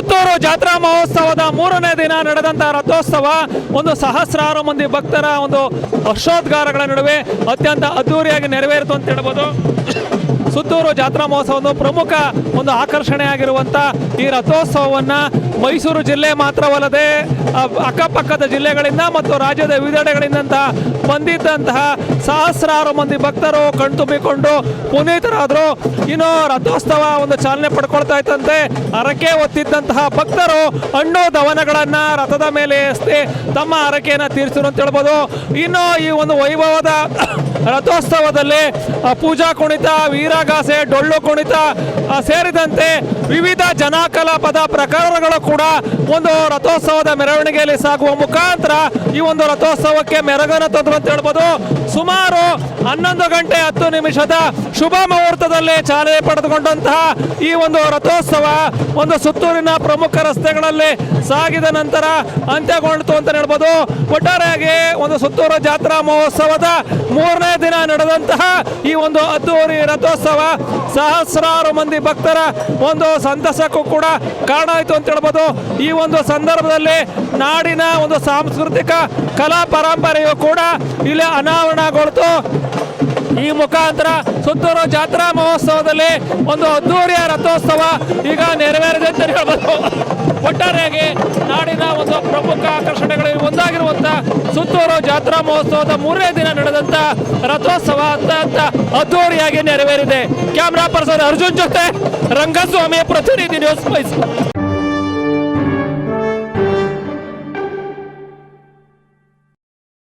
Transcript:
ಸುತ್ತೂರು ಜಾತ್ರಾ ಮಹೋತ್ಸವದ ಮೂರನೇ ದಿನ ನಡೆದಂತಹ ರಥೋತ್ಸವ, ಒಂದು ಸಹಸ್ರಾರು ಮಂದಿ ಭಕ್ತರ ಒಂದು ಹರ್ಷೋದ್ಗಾರಗಳ ನಡುವೆ ಅತ್ಯಂತ ಅದ್ದೂರಿಯಾಗಿ ನೆರವೇರಿತು ಅಂತ ಹೇಳ್ಬೋದು. ಸುತ್ತೂರು ಜಾತ್ರಾ ಮಹೋತ್ಸವವನ್ನು ಪ್ರಮುಖ ಒಂದು ಆಕರ್ಷಣೆಯಾಗಿರುವಂಥ ಈ ರಥೋತ್ಸವವನ್ನು ಮೈಸೂರು ಜಿಲ್ಲೆ ಮಾತ್ರವಲ್ಲದೆ ಅಕ್ಕಪಕ್ಕದ ಜಿಲ್ಲೆಗಳಿಂದ ಮತ್ತು ರಾಜ್ಯದ ವಿವಿಧೆಡೆಗಳಿಂದ ಬಂದಿದ್ದಂತಹ ಸಹಸ್ರಾರು ಮಂದಿ ಭಕ್ತರು ಕಣ್ತುಂಬಿಕೊಂಡು ಪುನೀತರಾದರು. ಇನ್ನು ರಥೋತ್ಸವ ಒಂದು ಚಾಲನೆ ಪಡ್ಕೊಳ್ತಾ ಇತ್ತಂತೆ ಹರಕೆ ಹೊತ್ತಿದ್ದಂತಹ ಭಕ್ತರು ಹಣ್ಣು ದವನಗಳನ್ನ ರಥದ ಮೇಲೆ ಎಸ್ತಿ ತಮ್ಮ ಹರಕೆಯನ್ನು ತೀರಿಸಿರು ಅಂತ ಹೇಳ್ಬೋದು. ಇನ್ನು ಈ ಒಂದು ವೈಭವದ ರಥೋತ್ಸವದಲ್ಲಿ ಪೂಜಾ ಕುಣಿತ, ವೀರಗಾಸೆ, ಡೊಳ್ಳು ಕುಣಿತ ಸೇರಿದಂತೆ ವಿವಿಧ ಜನಕಲಾಪದ ಪ್ರಕಾರಗಳು ಕೂಡ ಒಂದು ರಥೋತ್ಸವದ ಮೆರವಣಿಗೆಯಲ್ಲಿ ಸಾಗುವ ಮುಖಾಂತರ ಈ ಒಂದು ರಥೋತ್ಸವಕ್ಕೆ ಮೆರಗನ ತಂದ್ರು ಅಂತ ಹೇಳ್ಬೋದು. ಸುಮಾರು ಹನ್ನೊಂದು ಗಂಟೆ ಹತ್ತು ನಿಮಿಷದ ಶುಭ ಮುಹೂರ್ತದಲ್ಲಿ ಚಾಲನೆ ಪಡೆದುಕೊಂಡಂತಹ ಈ ಒಂದು ರಥೋತ್ಸವ ಒಂದು ಸುತ್ತೂರಿನ ಪ್ರಮುಖ ರಸ್ತೆಗಳಲ್ಲಿ ಸಾಗಿದ ನಂತರ ಅಂತ್ಯಗೊಂಡಿತು ಅಂತ ಹೇಳ್ಬೋದು. ಒಟ್ಟಾರೆಯಾಗಿ ಒಂದು ಸುತ್ತೂರು ಜಾತ್ರಾ ಮಹೋತ್ಸವದ ಮೂರನೇ ದಿನ ನಡೆದಂತಹ ಈ ಒಂದು ಅದ್ದೂರಿ ರಥೋತ್ಸವ ಸಹಸ್ರಾರು ಮಂದಿ ಭಕ್ತರ ಒಂದು ಸಂತಸಕ್ಕೂ ಕೂಡ ಕಾರಣ ಆಯಿತು ಅಂತ ಹೇಳ್ಬೋದು. ಈ ಒಂದು ಸಂದರ್ಭದಲ್ಲಿ ನಾಡಿನ ಒಂದು ಸಾಂಸ್ಕೃತಿಕ ಕಲಾ ಪರಂಪರೆಯು ಕೂಡ ಇಲ್ಲಿ ಅನಾವರಣಗೊಳ್ತು. ಈ ಮುಖಾಂತರ ಸುತ್ತೂರು ಜಾತ್ರಾ ಮಹೋತ್ಸವದಲ್ಲಿ ಒಂದು ಅದ್ದೂರಿಯ ರಥೋತ್ಸವ ಈಗ ನೆರವೇರಿದೆ ಅಂತ ಹೇಳ್ಬೋದು. ಒಟ್ಟಾರೆಯಾಗಿ ನಾಡಿನ ಒಂದು ಪ್ರಮುಖ ಒಂದಾಗಿರುವಂತ ಸುತ್ತೂರು ಜಾತ್ರಾ ಮಹೋತ್ಸವದ ಮೂರನೇ ದಿನ ನಡೆದಂತ ರಥೋತ್ಸವ ಅತ್ಯಂತ ಅದ್ದೂರಿಯಾಗಿ ನೆರವೇರಿದೆ. ಕ್ಯಾಮ್ರಾ ಪರ್ಸನ್ ಅರ್ಜುನ್ ಜೊತೆ ರಂಗಸ್ವಾಮಿಯ ಪ್ರತಿನಿಧಿ ನ್ಯೂಸ್